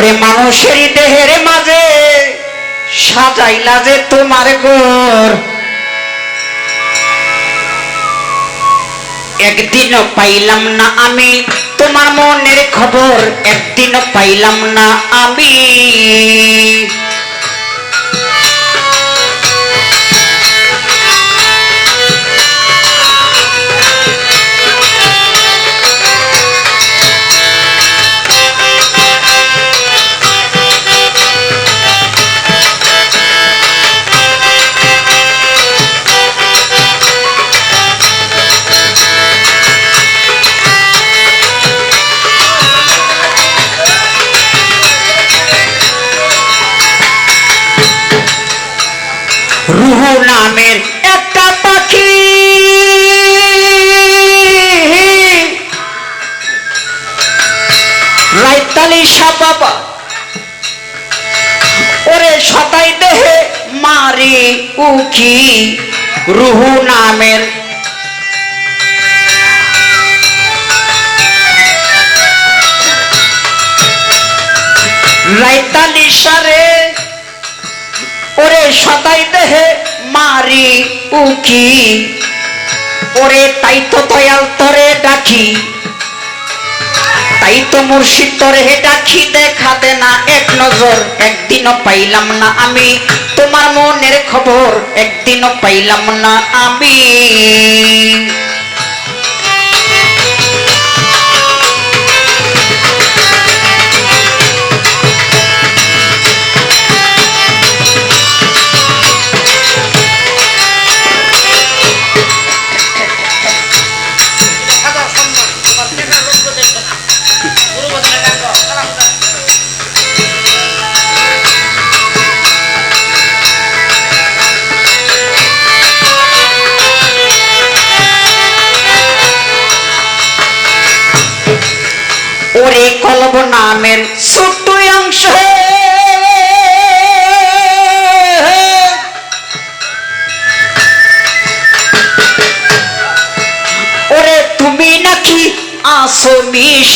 ওরে মানুষের দেহের মাঝে সাজাইলা যে তোমার ঘর। একদিন পাইলাম না আমি তোমার মনের খবর, একদিন পাইলাম না আমি রুহ নামের একটা পাখি। রাইতালি সাপাবা ওরে সতাই দেহে মারি উখি রুহু নামের সদাই দেহে মারি উকি। ওরে, তাই তো দয়াল তরে ডাকি। তাই তো মুর্শিদ তরে ডাকি, দেখা দে না এক নজর। একদিনও পাইলাম না আমি, তোমার মনের খবর একদিনও পাইলাম না আমি।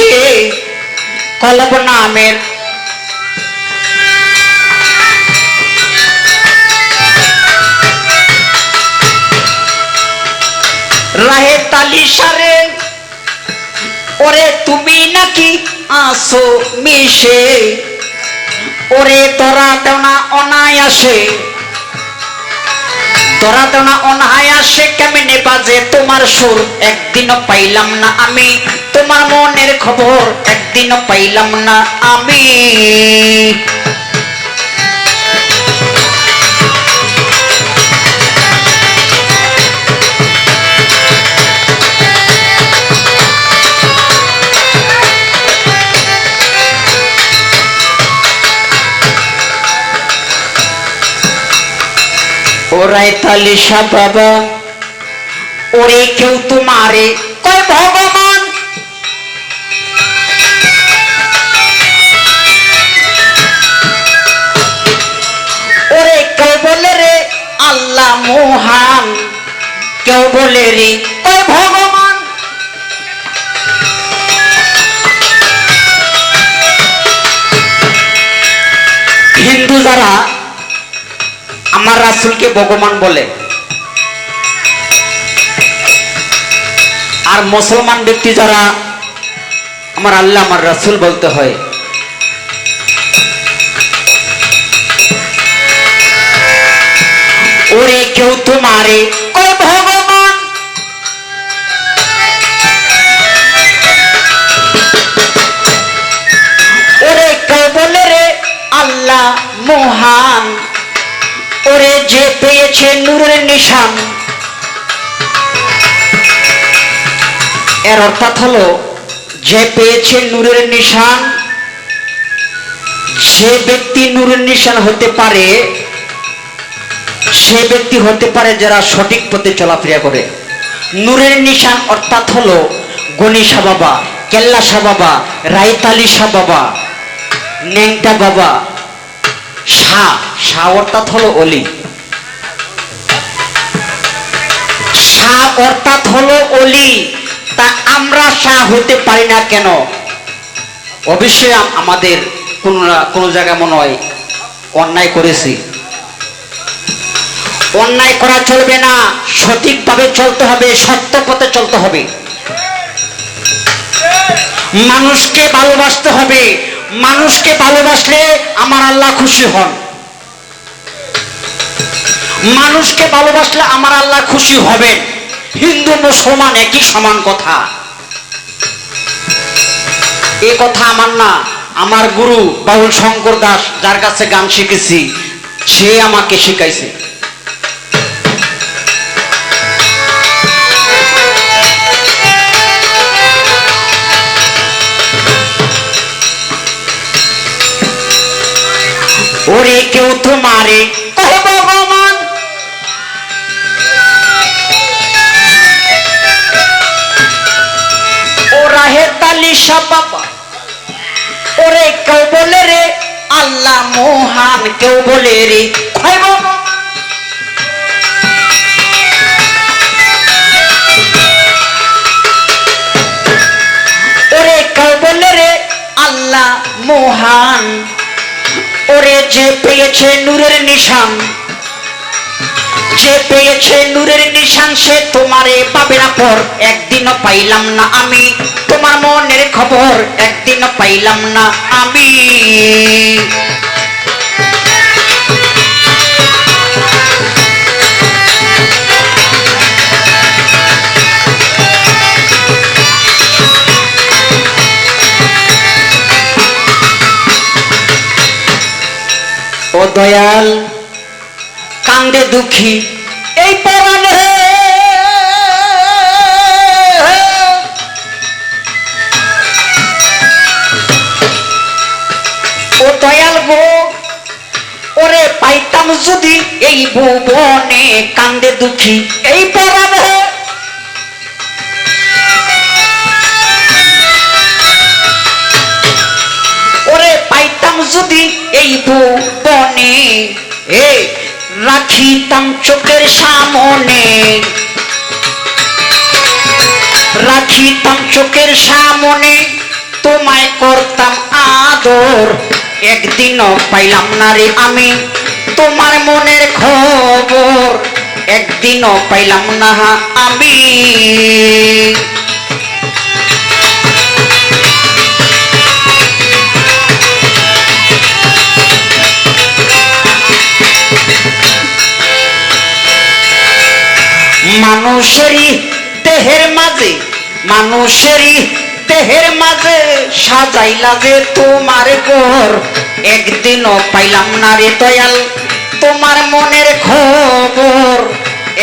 মিশে কলব নামের রাহে তালি সারে, ওরে তুমি নাকি আসো মিশে, ওরে তোরা দেওনা অনায়াসে। তোরা দেওনা অনায়াসে কেমনে বাজে? তোমার সুর একদিনও পাইলাম না আমি। তোমার মনের খবর একদিনও পাইলাম না আমি। ওরাই তালিশা বাবা। ওরে কেউ তোমারে কয় ভগবান! ওরে কেউ বলে রে, আল্লাহ মহান। কেউ বলে রে, কয় ভগবান! হিন্দু যারা আমার রাসুলকে ভগবান বলে। আর মুসলমান ব্যক্তি যারা, আমার আল্লাহ, আমার রাসুল বলতে হয়। ওরে কেউ তোমারে ও ভগবান? ওরে কেউ বলে রে আল্লাহ মহান। রয়েছে নূরের নিশান। এর অর্থাৎ হলো, যে পেয়েছে নূরের নিশান, যে ব্যক্তি নূরের নিশান হতে পারে, সে ব্যক্তি হতে পারে যারা সঠিক পথে চলাফেরা করে। নূরের নিশান অর্থাৎ হলো গণি শাহ বাবা কেল্লা শাহ বাবা রাইতালি শাহ বাবা, ন্যাংটা বাবা শাহ শাহ অর্থাৎ হলো অলি। শাহ অর্থাৎ হলো অলি। তা আমরা শাহ হতে পারি না কেন? অবশ্যই আমাদের কোন কোনো জায়গায় মনে হয় অন্যায় করেছি। অন্যায় করা চলবে না, সঠিকভাবে চলতে হবে, সত্য পথে চলতে হবে। মানুষকে ভালোবাসতে হবে। মানুষকে ভালোবাসলে আমার আল্লাহ খুশি হন। মানুষকে ভালোবাসলে আমার আল্লাহ খুশি হবেন। হিন্দু, মুসলমান একই সমান কথা। এ কথা আমার না, আমার গুরু বাউল শঙ্কর দাস যার কাছে গান শিখেছি, সে আমাকে শিখাইছে। ওরে কেউ তো মারে ওরা হে বাবা ওরে কেউ বলে রে, আল্লাহ মহান কেউ বলে রে। ওরে কেউ বলে রে, আল্লাহ মহান। ওরে যে পেয়েছে নূরের নিশান। যে পেয়েছে নূরের নিশান, সে তোমারে পাবে না পর। একদিনও পাইলাম না আমি তোমার মনের খবর। একদিনও পাইলাম না আমি। দয়াল কান্দে দুঃখী। এই পরাণে ও দয়াল গো, ওরে পাইতাম যদি এই ভুবনে কান্দে দুঃখী। এই পরাণে যদি এই ভুবনে, এ রাখিতাম চোখের সামনে। রাখিতাম চোখের সামনে, তোমায় করতাম আদর। একদিনও পাইলাম না রে আমি তোমার মনের খবর। একদিনও পাইলাম না আমি মানুষেরই দেহের মাঝে, মানুষেরই দেহের মাঝে সাজাইলা যে তোমার ঘর। একদিনও পাইলাম না রে দয়াল তোমার মনের খবর।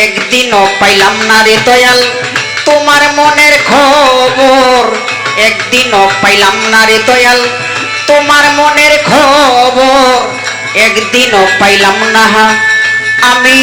একদিনও পাইলাম না রে দয়াল তোমার মনের খবর। একদিনও পাইলাম না রে দয়াল তোমার মনের খবর। একদিনও পাইলাম না আমি